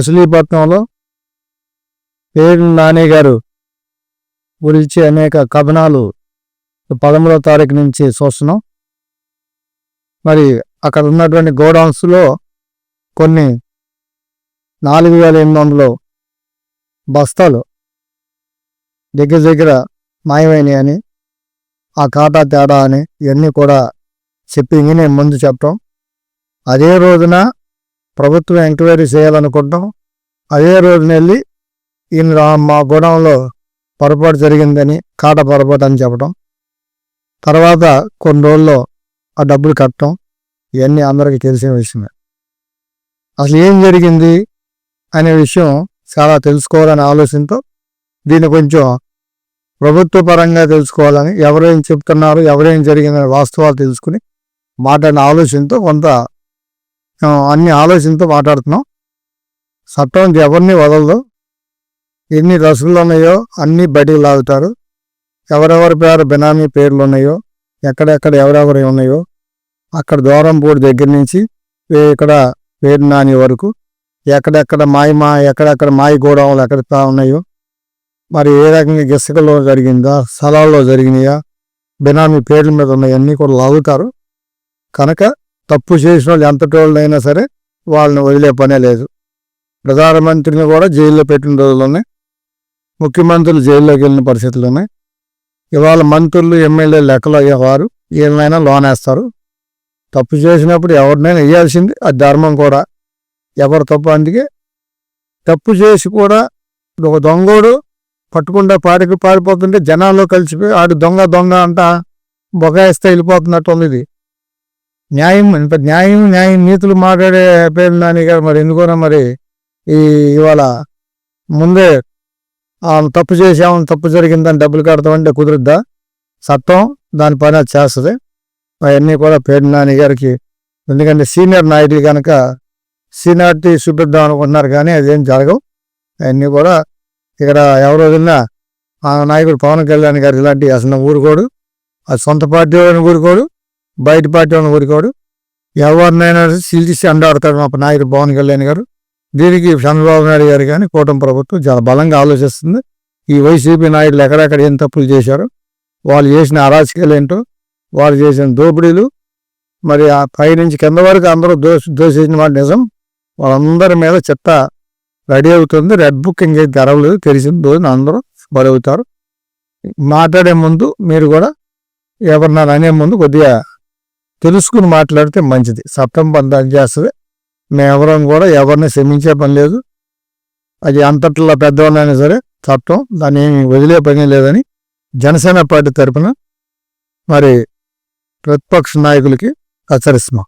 మచిలీపట్నంలో పేరు నాని గారు గురించి అనేక కథనాలు పదమూడవ తారీఖు నుంచి చూస్తున్నాం. మరి అక్కడ ఉన్నటువంటి గోడౌన్స్లో కొన్ని నాలుగు వేల ఎనిమిది వందలు బస్తాలు దగ్గర దగ్గర మాయమైనవి అని ఆ ఖాతా తేడా అని ఇవన్నీ కూడా చెప్పి నేను ముందు చెప్పడం అదే రోజున ప్రభుత్వం ఎంక్వైరీ చేయాలనుకుంటాం అదే రోజున వెళ్ళి ఈయన మా గోడంలో పొరపాటు జరిగిందని కాట పొరపాటు అని చెప్పడం తర్వాత కొన్ని రోజుల్లో ఆ డబ్బులు కట్టడం ఇవన్నీ అందరికీ తెలిసిన విషయమే. అసలు ఏం జరిగింది అనే విషయం చాలా తెలుసుకోవాలనే ఆలోచనతో దీన్ని కొంచెం ప్రభుత్వ పరంగా తెలుసుకోవాలని ఎవరేం చెప్తున్నారు ఎవరేం జరిగిందనే వాస్తవాలు తెలుసుకుని మాట్లాడిన ఆలోచనతో కొంత అన్ని ఆలోచనతో మాట్లాడుతున్నాం. చట్టం ఎవరిని వదలదు. ఎన్ని రసులు ఉన్నాయో అన్ని బయటికి లాగుతారు. ఎవరెవరి పేరు బినామీ పేర్లు ఉన్నాయో ఎక్కడెక్కడ ఎవరెవరు ఉన్నాయో అక్కడ దూరంపూడి దగ్గర నుంచి ఇక్కడ పేరు నాని వరకు ఎక్కడెక్కడ మాయ మా ఎక్కడెక్కడ మాయ గోడౌన్లు ఎక్కడ ఉన్నాయో మరి ఏ రకంగా ఇసుకలో జరిగిందా స్థలాల్లో జరిగినాయా బినామీ పేర్ల మీద ఉన్నాయన్నీ కూడా లాగుతారు. కనుక తప్పు చేసిన వాళ్ళు ఎంతటి సరే వాళ్ళని వదిలే పనే లేదు. ప్రధానమంత్రిని కూడా జైల్లో పెట్టిన రోజులు ఉన్నాయి ముఖ్యమంత్రులు జైల్లోకి వెళ్ళిన పరిస్థితులు ఉన్నాయి ఇవాళ మంత్రులు ఎమ్మెల్యే లెక్కలు అయ్యేవారు వీళ్ళనైనా లోనేస్తారు తప్పు చేసినప్పుడు ఎవరినైనా వేయాల్సింది అది ధర్మం కూడా. ఎవరు తప్పు అందుకే తప్పు చేసి కూడా ఒక దొంగోడు పట్టుకుంటే పాడికి పారిపోతుంటే జనాల్లో కలిసిపోయి ఆడు దొంగ దొంగ అంట బొగాయిస్తే వెళ్ళిపోతున్నట్టు ఉంది ఇది. న్యాయం న్యాయం న్యాయం నీతులు మాట్లాడే పేరు నాని గారు మరి ఎందుకో మరి ఈ ఇవాళ ముందే ఆ తప్పు చేసామని తప్పు జరిగిందని డబ్బులు కడతామంటే కుదురుద్దా? సత్వం దాని పని అది చేస్తుంది. అవన్నీ కూడా పేరు నాని గారికి ఎందుకంటే సీనియర్ నాయకులు కనుక సీనియారిటీ చూపిద్దాం అనుకుంటున్నారు కానీ అదేం జరగవు. అవన్నీ కూడా ఇక్కడ ఎవరు వదిలినా ఆ నాయకుడు పవన్ కళ్యాణ్ గారు ఇలాంటి అసలు ఊరుకోడు. అది సొంత పార్టీ ఊరుకోడు. బయట పార్టీ వాళ్ళని ఊరుకోడు. ఎవరినైనా సీల్చేసి అండాడతాడు మా నాయకుడు పవన్ కళ్యాణ్ గారు. దీనికి చంద్రబాబు నాయుడు గారు కానీ కూటమి ప్రభుత్వం చాలా బలంగా ఆలోచిస్తుంది. ఈ వైసీపీ నాయకులు ఎక్కడెక్కడ ఏం తప్పులు చేశారో వాళ్ళు చేసిన అరాచకాలు ఏంటో వాళ్ళు చేసిన దోపిడీలు మరి ఆ పైనుంచి కింద వరకు అందరూ దోష దోషించిన మాట నిజం. వాళ్ళందరి మీద చెత్త రెడీ అవుతుంది. రెడ్ బుక్ ఇంకైతే తెరవలేదు. తెలిసిన రోజున అందరూ బలవుతారు. మాట్లాడే ముందు మీరు కూడా ఎవరన్నా అనే ముందు కొద్దిగా తెలుసుకుని మాట్లాడితే మంచిది. చట్టం పని చేస్తుంది. మేమెవరం కూడా ఎవరిని క్షమించే పని లేదు. అది అంతట్లో పెద్దవాళ్ళైనా సరే చట్టం దాన్ని ఏమి వదిలే పని లేదని జనసేన పార్టీ తరపున మరి ప్రతిపక్ష నాయకులకి హెచ్చరిస్తున్నాం.